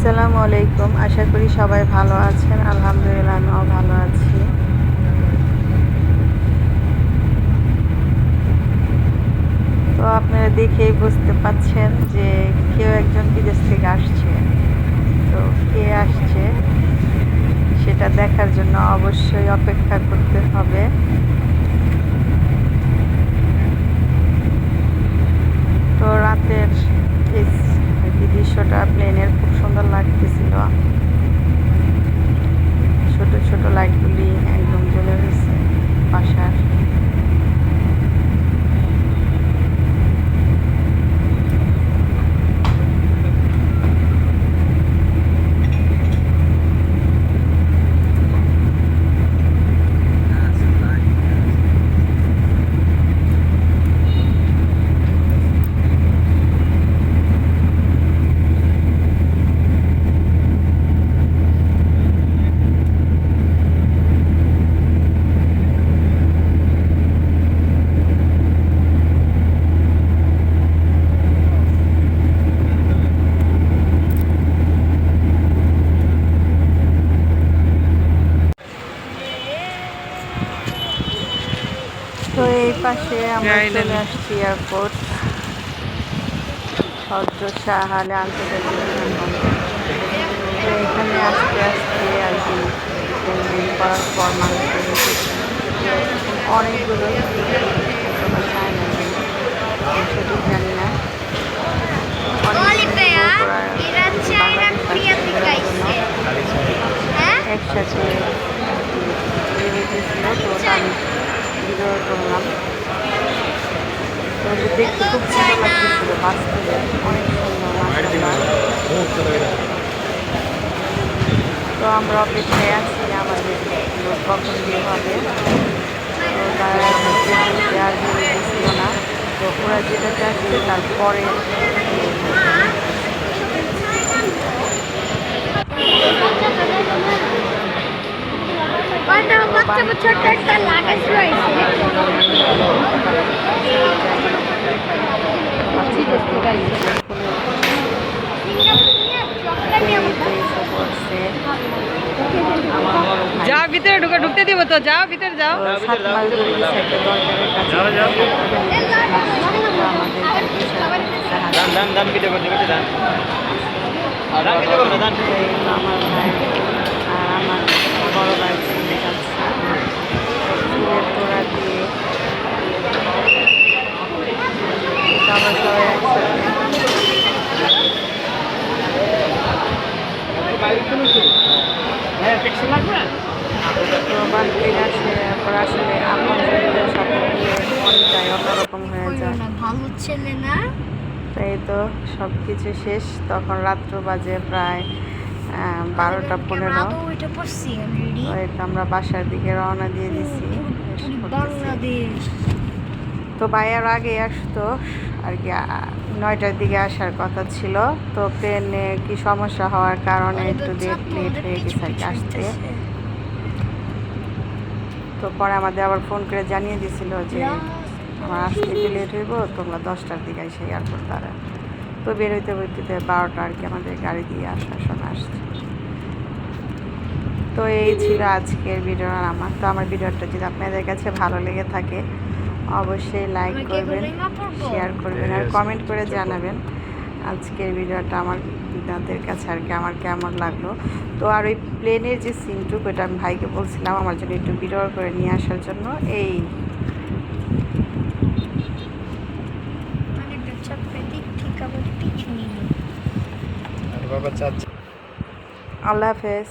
আসসালামু আলাইকুম। আশা করি সবাই ভালো আছেন। আলহামদুলিল্লাহ, আমিও ভালো আছি। তো আপনারা দেখেই বুঝতে পাচ্ছেন যে কেউ একজন বিদেশ থেকে আসছে। তো কে আসছে সেটা দেখার জন্য অবশ্যই অপেক্ষা করতে হবে তো রাতের এই আর কি দৃশ্যটা প্লেনের খুব সুন্দর লাগতেছিল ছোট ছোট লাইটগুলি একদম জ্বলে রয়েছে বাসার তো এই পাশে আমরা। চলে আসছি এয়ারপোর্ট সদ্য শাহালে আন্তর্জাতিক বিমানবন্দর। তো এখানে আসতে আসতে আর কি তিন দিন করার পর মানুষের অনেকগুলো চায় জানি না। অনেকগুলো Olivia, করার এরা চায়না বাংলাদেশ কোরিয়া থেকে পাঠিয়ে দেওয়ার আইছে। জন্য হ্যাঁ একসাথে বেরিয়ে গেছিল তো ওটা আমি ভিডিও করলাম তো ওটা দেখতে খুব সুন্দর লাগতেছিল বাস্তবে অনেক সুন্দর মাসাল্লাহ তো আমরা অপেক্ষায় আছি আমাদের লোক কখন বিয়ে হবে তো তারা এখন পর্যন্ত আর বেরিয়ে গেছিল না তো ওরা যেটা চাচ্ছে তারপরে ওটা বাচ্চা ছোট্ট একটা লাগাস রয়েছে যা ভিতরে ঢুকে ঢুকতে দিব তো যাও ভিতরে যাও। আমার ভাই আর আমার বড় ভাই ছেলে যাচ্ছে চুলের তোড়া দিয়ে তো আমরা সবাই একসাথে হ্যাঁ লাগবে তারপর আসলে আপন জনদের সকল দিয়ে মনটাই অন্যরকম হয়ে যায় ভালো ছেলে না তো এই তো সব কিছু শেষ। তখন রাত্র বাজে প্রায় বারোটা পনেরো। ওইটা পড়ছি অলরেডি তো আমরা বাসার দিকে রওনা দিয়ে দিছি। তো ভাইয়ার আগে আসতো। আর কি নয়টার দিকে আসার কথা ছিল। তো ট্রেনে কি সমস্যা হওয়ার কারণে একটু লেট লেট হয়ে গেছে আর কি আসতে। তো পরে আমাদের আবার ফোন করে জানিয়ে দিছিল যে আমার আসতে একটু লেট হইব? তোমরা দশটার দিকে এসে এয়ারপোর্ট দ্বারা তো বেরোইতে বেরোতে বারোটা আর কি আমাদের গাড়ি দিয়ে আসার সময় আসছে। তো এই ছিল আজকের ভিডিও আর আমার। তো আমার ভিডিওটা যদি আপনাদের কাছে ভালো লেগে থাকে অবশ্যই লাইক করবেন শেয়ার করবেন আর কমেন্ট করে জানাবেন আজকের ভিডিওটা আমার আপনাদের কাছে আর কি আমার কেমন লাগল। তো আর ওই প্লেনের যে সিনটুকু ওটা আমি ভাইকে বলছিলাম আমার জন্য একটু ভিডিও করে নিয়ে আসার জন্য এই। চাচ্ছে আল্লাহ হাফেজ।